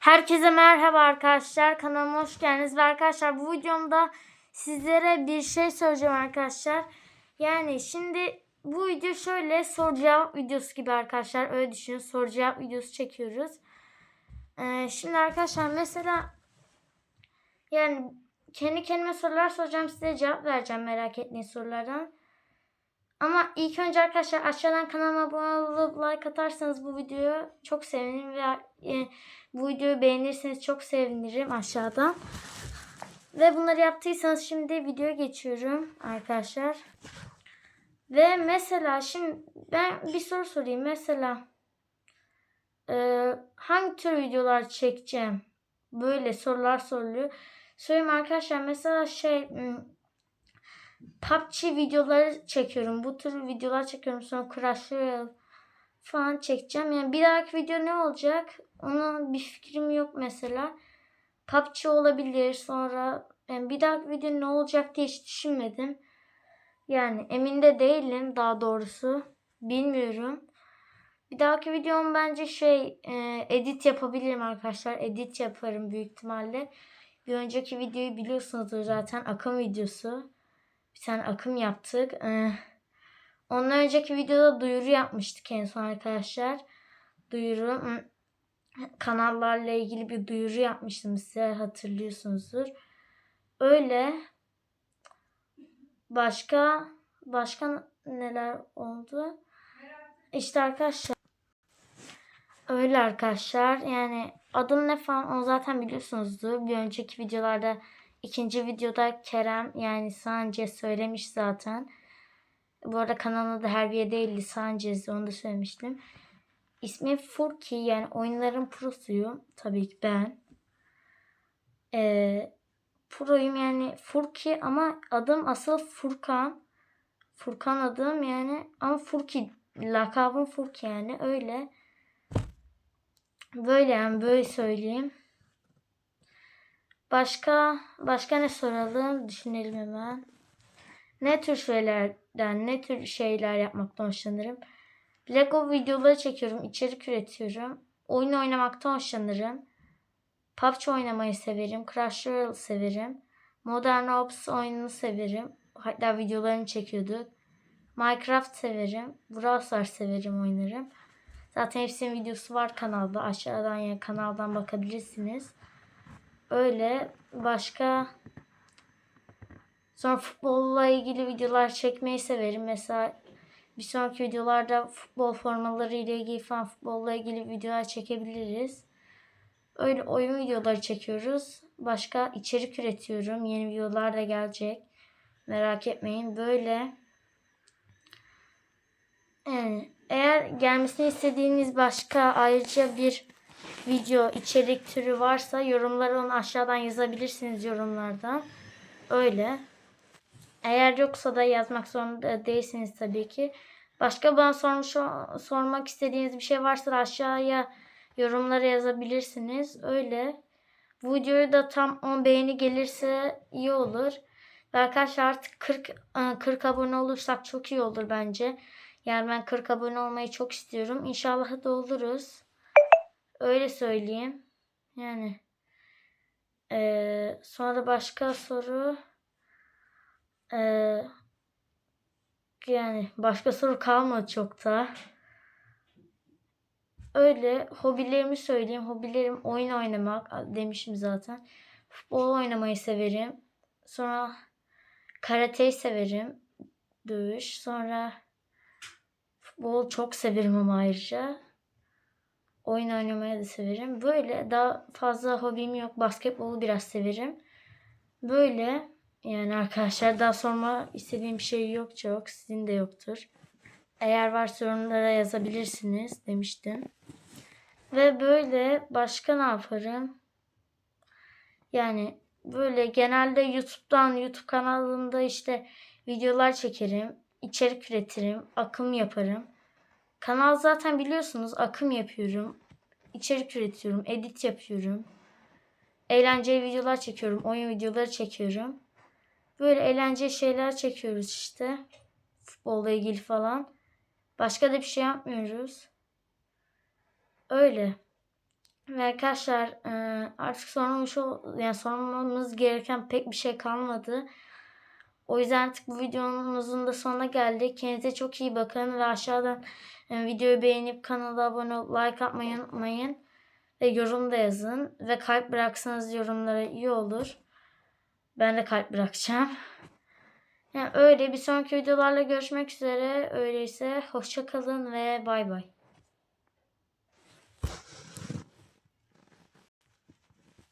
Herkese merhaba arkadaşlar. Kanalıma hoş geldiniz. Ve arkadaşlar bu videomda sizlere bir şey söyleyeceğim arkadaşlar. Yani şimdi bu video şöyle soru cevap videosu gibi arkadaşlar. Öyle düşünün. Soru cevap videosu çekiyoruz. Ee, şimdi arkadaşlar mesela yani kendi kendime sorular soracağım. Size cevap vereceğim merak ettiğiniz sorulardan. Ama ilk önce arkadaşlar aşağıdan kanalıma abone olup like atarsanız bu videoyu çok sevinirim ve e, bu videoyu beğenirseniz çok sevinirim aşağıdan. Ve bunları yaptıysanız şimdi videoya geçiyorum arkadaşlar. Ve mesela şimdi ben bir soru sorayım. Mesela e, hangi tür videolar çekeceğim? Böyle sorular soruluyor. Söyleyeyim arkadaşlar mesela şey hmm, PUBG videoları çekiyorum. Bu tür videolar çekiyorum. Sonra Crash Royale falan çekeceğim. Yani bir dahaki video ne olacak? Ona bir fikrim yok mesela. PUBG olabilir. Sonra yani bir dahaki video ne olacak diye hiç düşünmedim. Yani emin de değilim daha doğrusu. Bilmiyorum. Bir dahaki videom bence şey e, edit yapabilirim arkadaşlar. Edit yaparım büyük ihtimalle. Bir önceki videoyu biliyorsunuzdur zaten. Akım videosu bir tane akım yaptık. Ee, ondan önceki videoda duyuru yapmıştık en son arkadaşlar. Duyuru hmm, kanallarla ilgili bir duyuru yapmıştım size hatırlıyorsunuzdur. Öyle başka başka neler oldu? İşte arkadaşlar öyle arkadaşlar yani adım ne falan onu zaten biliyorsunuzdur. Bir önceki videolarda İkinci videoda Kerem yani Sance söylemiş zaten. Bu arada kanalında da Herbiye değildi Sancez'di onu da söylemiştim. İsmi Furki yani oyunların prosuyum. Tabii ki ben. Ee, proyum yani Furki ama adım asıl Furkan. Furkan adım yani ama Furki lakabım Furki yani öyle. Böyle yani böyle söyleyeyim. Başka başka ne soralım? Düşünelim hemen. Ne tür şeylerden, ne tür şeyler yapmaktan hoşlanırım? Lego videoları çekiyorum, içerik üretiyorum. Oyun oynamaktan hoşlanırım. PUBG oynamayı severim. Crash Royale severim. Modern Ops oyununu severim. Hatta videolarını çekiyorduk. Minecraft severim. Brawl Stars severim oynarım. Zaten hepsinin videosu var kanalda. Aşağıdan yani kanaldan bakabilirsiniz. Öyle başka sonra futbolla ilgili videolar çekmeyi severim. Mesela bir sonraki videolarda futbol formaları ile ilgili falan futbolla ilgili videolar çekebiliriz. Öyle oyun videoları çekiyoruz. Başka içerik üretiyorum. Yeni videolar da gelecek. Merak etmeyin. Böyle yani eğer gelmesini istediğiniz başka ayrıca bir video içerik türü varsa yorumları onu aşağıdan yazabilirsiniz yorumlardan. Öyle. Eğer yoksa da yazmak zorunda değilsiniz tabii ki. Başka bana sormuş, sormak istediğiniz bir şey varsa aşağıya yorumlara yazabilirsiniz. Öyle. Bu videoyu da tam 10 beğeni gelirse iyi olur. Ve arkadaşlar artık 40 40 abone olursak çok iyi olur bence. Yani ben 40 abone olmayı çok istiyorum. İnşallah da oluruz. Öyle söyleyeyim. Yani ee, sonra başka soru ee, yani başka soru kalmadı çok da. Öyle hobilerimi söyleyeyim. Hobilerim oyun oynamak demişim zaten. Futbol oynamayı severim. Sonra karateyi severim. Dövüş. Sonra futbol çok severim ama ayrıca. Oyun oynamayı da severim. Böyle daha fazla hobim yok. Basketbolu biraz severim. Böyle yani arkadaşlar daha sorma istediğim bir şey yok çok. Sizin de yoktur. Eğer varsa yorumlara yazabilirsiniz demiştim. Ve böyle başka ne yaparım? Yani böyle genelde YouTube'dan YouTube kanalında işte videolar çekerim. içerik üretirim. Akım yaparım. Kanal zaten biliyorsunuz akım yapıyorum. içerik üretiyorum. Edit yapıyorum. Eğlenceli videolar çekiyorum. Oyun videoları çekiyorum. Böyle eğlenceli şeyler çekiyoruz işte. Futbolla ilgili falan. Başka da bir şey yapmıyoruz. Öyle. Ve arkadaşlar artık ol- yani sormamız gereken pek bir şey kalmadı. O yüzden artık bu videomuzun da sonuna geldik. Kendinize çok iyi bakın ve aşağıdan e, videoyu beğenip kanala abone olup like atmayı unutmayın. Ve yorum da yazın. Ve kalp bıraksanız yorumlara iyi olur. Ben de kalp bırakacağım. Yani öyle bir sonraki videolarla görüşmek üzere. Öyleyse hoşça kalın ve bay bay.